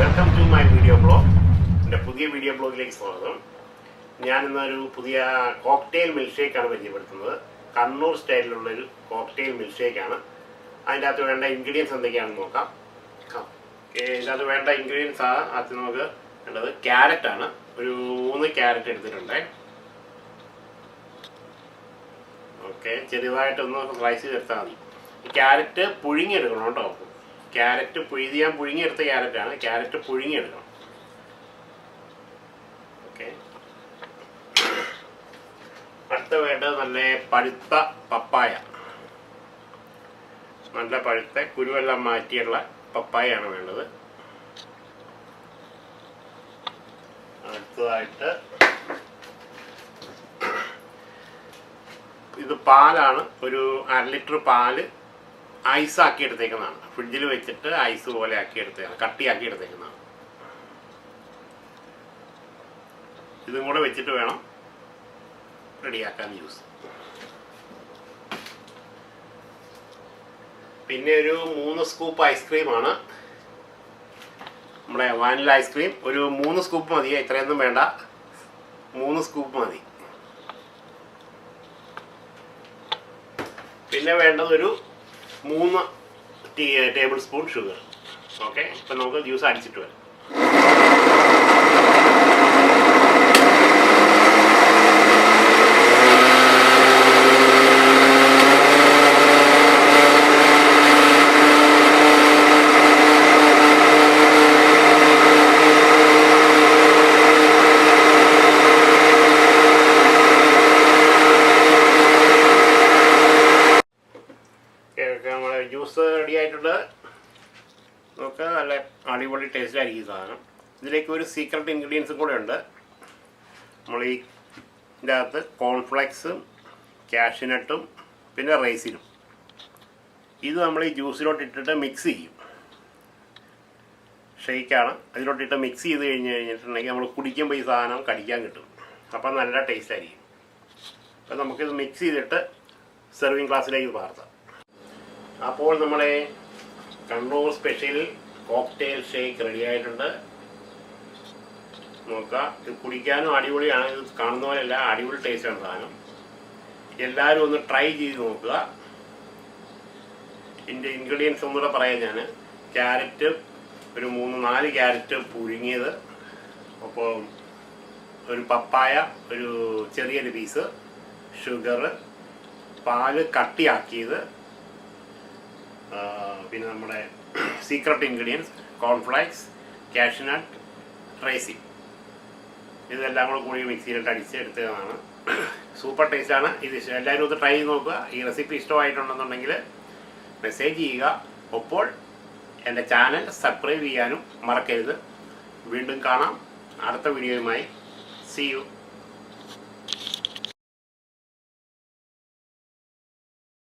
Welcome to my video blog എന്റെ പുതിയ video ബ്ലോഗിലേക്ക് സ്വാഗതം. ഞാൻ ഇന്നൊരു പുതിയ കോക്ടെയിൽ മിൽക്ക് ഷേക്കാണ് പരിചയപ്പെടുത്തുന്നത്. കണ്ണൂർ സ്റ്റൈലിലുള്ള ഒരു കോക്ടെയിൽ മിൽക്ക് ഷേക്കാണ് അതിന്റെ അകത്ത് വേണ്ട ഇൻഗ്രീഡിയൻസ് എന്തൊക്കെയാണെന്ന് നോക്കാം. ഇതിനകത്ത് വേണ്ട ഇൻഗ്രീഡിയൻസ് ആണ് ആദ്യം നമുക്ക് വേണ്ടത് ക്യാരറ്റ് ആണ്. ഒരു മൂന്ന് ക്യാരറ്റ് എടുത്തിട്ടുണ്ട്. ഓക്കെ ചെറുതായിട്ടൊന്ന് സ്ലൈസ് ചേർത്താൽ മതി. ക്യാരറ്റ് പുഴുങ്ങിയെടുക്കണം കേട്ടോ. ക്യാരറ്റ് പുഴുതി ഞാൻ പുഴുങ്ങിയെടുത്ത ക്യാരറ്റാണ് ക്യാരറ്റ് പുഴുങ്ങിയെടുക്കണം. ഓക്കെ. അടുത്ത വേണ്ടത് നല്ല പഴുത്ത പപ്പായ. നല്ല പഴുത്ത കുരുവെല്ലാം മാറ്റിയുള്ള പപ്പായയാണ് വേണ്ടത്. അടുത്തതായിട്ട് ഇത് പാലാണ്. ഒരു അര ലിറ്റർ പാൽ ഐസ് ആക്കി എടുത്തേക്കുന്നതാണ്. ഫ്രിഡ്ജിൽ വെച്ചിട്ട് ഐസ് പോലെ ആക്കി എടുത്തേക്കാണ് കട്ടിയാക്കി എടുത്തേക്കുന്നതാണ്. ഇതും കൂടെ വെച്ചിട്ട് വേണം റെഡിയാക്കാൻ യൂസ്. പിന്നെ ഒരു മൂന്ന് സ്കൂപ്പ് ഐസ്ക്രീമാണ് നമ്മുടെ വാനില ഐസ്ക്രീം ഒരു മൂന്ന് സ്കൂപ്പ് മതി. ഇത്രയൊന്നും വേണ്ട. മൂന്ന് സ്കൂപ്പ് മതി. പിന്നെ വേണ്ടത് ഒരു മൂന്ന് ടേബിൾ സ്പൂൺ ഷുഗർ. ഓക്കെ ഇപ്പം നമുക്ക് ജ്യൂസ് അടിച്ചിട്ട് വരാം. നമ്മുടെ ജ്യൂസ് റെഡി ആയിട്ടുണ്ട്. നമുക്ക് നല്ല അടിപൊളി ടേസ്റ്റ് ആയിരിക്കും സാധനം. ഇതിലേക്ക് ഒരു സീക്രട്ട് ഇൻഗ്രീഡിയൻസും കൂടെ ഉണ്ട്. നമ്മൾ ഈ ഇതിന്റെ അകത്ത് കോൺഫ്ലെക്സും കാഷ്യൂനട്ടും പിന്നെ റൈസിനും ഇത് നമ്മൾ ഈ ജ്യൂസിലോട്ട് ഇട്ടിട്ട് മിക്സ് ചെയ്യും. ഷെയ്ക്കാണ് അതിലോട്ടിട്ട് മിക്സ് ചെയ്ത് കഴിഞ്ഞ് കഴിഞ്ഞിട്ടുണ്ടെങ്കിൽ നമ്മൾ കുടിക്കുമ്പോൾ ഈ സാധനം കടിക്കാൻ കിട്ടും. അപ്പം നല്ല ടേസ്റ്റ് ആയിരിക്കും. അപ്പം നമുക്കിത് മിക്സ് ചെയ്തിട്ട് സെർവിങ് ഗ്ലാസ്സിലേക്ക് പകർത്താം അപ്പോൾ നമ്മുടെ Kannur special cocktail shake ready ആയിട്ടുണ്ട്. നോക്കാം. ഇത് കുടിക്കാനും അടിപൊളിയാണ്. ഇത് കാണുന്ന പോലെയല്ല അടിപൊളി ടേസ്റ്റാണ് സാധനം. എല്ലാവരും ഒന്ന് ട്രൈ ചെയ്ത് നോക്കുക. ഇതിന്റെ ഇൻഗ്രീഡിയൻസ് ഒന്നുകൂടെ പറയാം ഞാൻ ക്യാരറ്റ് ഒരു മൂന്ന് നാല് ക്യാരറ്റ് പുഴുങ്ങിയത്. അപ്പോൾ ഒരു പപ്പായ ഒരു ചെറിയൊരു പീസ് ഷുഗർ പാൽ കട്ടിയാക്കിയത്. പിന്നെ നമ്മുടെ secret ingredients cornflakes cashew nut raisin ഇതെല്ലാം കൂടെ കൂടി മിക്സിയിലിട്ട് അടിച്ച് എടുത്തതാണ് സൂപ്പർ ടേസ്റ്റാണ് ഇത് എല്ലാവരും ഒന്ന് ട്രൈ ചെയ്ത് നോക്കുക. ഈ റെസിപ്പി ഇഷ്ടമായിട്ടുണ്ടെന്നുണ്ടെങ്കിൽ മെസ്സേജ് ചെയ്യുക. ഒപ്പോൾ എന്റെ ചാനൽ സബ്സ്ക്രൈബ് ചെയ്യാനും മറക്കരുത്. വീണ്ടും കാണാം. അടുത്ത വീഡിയോയുമായി സി യു